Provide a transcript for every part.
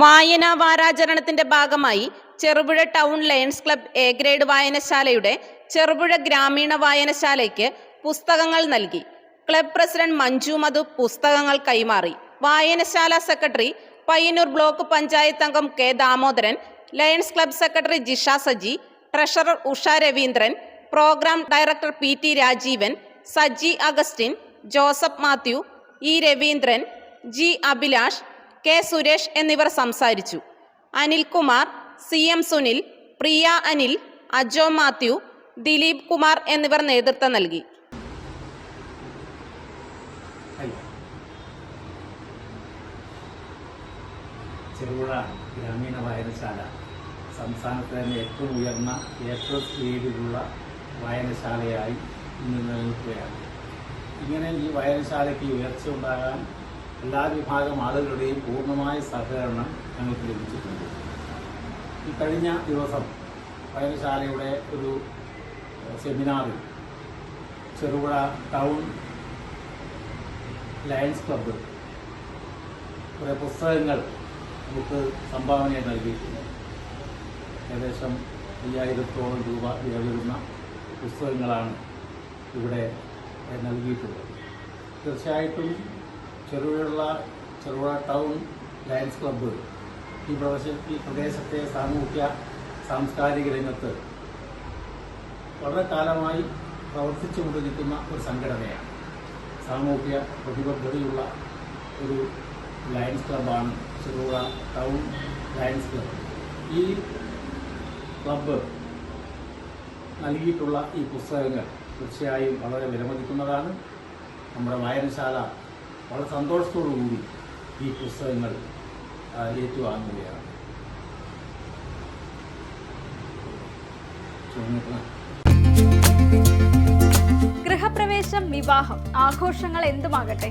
വായനാ വാരാചരണത്തിന്റെ ഭാഗമായി Cherupuzha town Lions club A grade വായനശാലയുടെ Cherupuzha ഗ്രാമീണ വായനശാലയ്ക്ക് പുസ്തകങ്ങൾ നൽകി. ക്ലബ് പ്രസിഡന്റ് മഞ്ജു മധു പുസ്തകങ്ങൾ കൈമാറി. വായനശാല സെക്രട്ടറി പയ്യന്നൂർ ബ്ലോക്ക് പഞ്ചായത്ത് അംഗം K Damodaran Lions club secretary Jisha Saji treasurer Usha Raveendran programme director P T Rajeevan Saji Augustine Joseph Mathew E Raveendran G Abhilash K Suresh എന്നിവർ സംസാരിച്ചു. Anilkumar C M Sunil Priya Anil Ajo Mathew Dileep Kumar എന്നിവർ നേതൃത്വം നൽകി. ചെറുപുഴ ഗ്രാമീണ വായനശാല. സംസ്ഥാനത്തെ തന്നെ ഏറ്റവും ഉയർന്ന ഏറ്റവും സ്പീഡിലുള്ള വായനശാലയായി ഇന്ന് നിലനിൽക്കുകയാണ്. ഇങ്ങനെ ഈ വായനശാലയ്ക്ക് ഉയർച്ച ഉണ്ടാകാൻ എല്ലാ വിഭാഗം ആളുകളുടെയും പൂർണമായ സഹകരണം ഞങ്ങൾക്ക് ലഭിച്ചിട്ടുണ്ട്. ഈ കഴിഞ്ഞ ദിവസം വായനശാലയുടെ ഒരു സെമിനാറിൽ ചെറുപുഴ ടൗൺ ലയൺസ് ക്ലബ്ബ് കുറേ പുസ്തകങ്ങൾ നമുക്ക് സംഭാവനയായി നൽകിയിട്ടുണ്ട്. ഏകദേശം അയ്യായിരത്തോളം രൂപ വില വരുന്ന പുസ്തകങ്ങളാണ് ഇവിടെ നൽകിയിട്ടുള്ളത്. തീർച്ചയായിട്ടും ചെറുപുഴയുള്ള ചെറുപുഴ ടൗൺ ലയൻസ് ക്ലബ്ബ്. ഈ പ്രദേശ ഈ പ്രദേശത്തെ സാമൂഹ്യ സാംസ്കാരിക രംഗത്ത് വളരെ കാലമായി പ്രവർത്തിച്ചു കൊണ്ടിരിക്കുന്ന ഒരു സംഘടനയാണ്. സാമൂഹ്യ പ്രതിബദ്ധതയുള്ള ഒരു ലയൻസ് ക്ലബ്ബാണ് ചെറുപുഴ ടൗൺ ലയൻസ് ക്ലബ്ബ്. ഈ ക്ലബ്ബ് നൽകിയിട്ടുള്ള ഈ പുസ്തകങ്ങൾ തീർച്ചയായും വളരെ വിലമതിക്കുന്നതാണ്. നമ്മുടെ വായനശാല വളരെ സന്തോഷത്തോടു കൂടി ഈ പുസ്തകങ്ങൾ ഏറ്റുവാങ്ങുകയാണ്. ഗൃഹപ്രവേശം വിവാഹം ആഘോഷങ്ങൾ എന്തുമാകട്ടെ?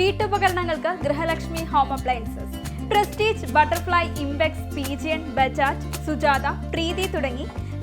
വീട്ടുപകരണങ്ങൾക്ക് Grihalakshmi home appliances Prestige Butterfly Impex Pigeon Bajaj Sujata Preethi തുടങ്ങി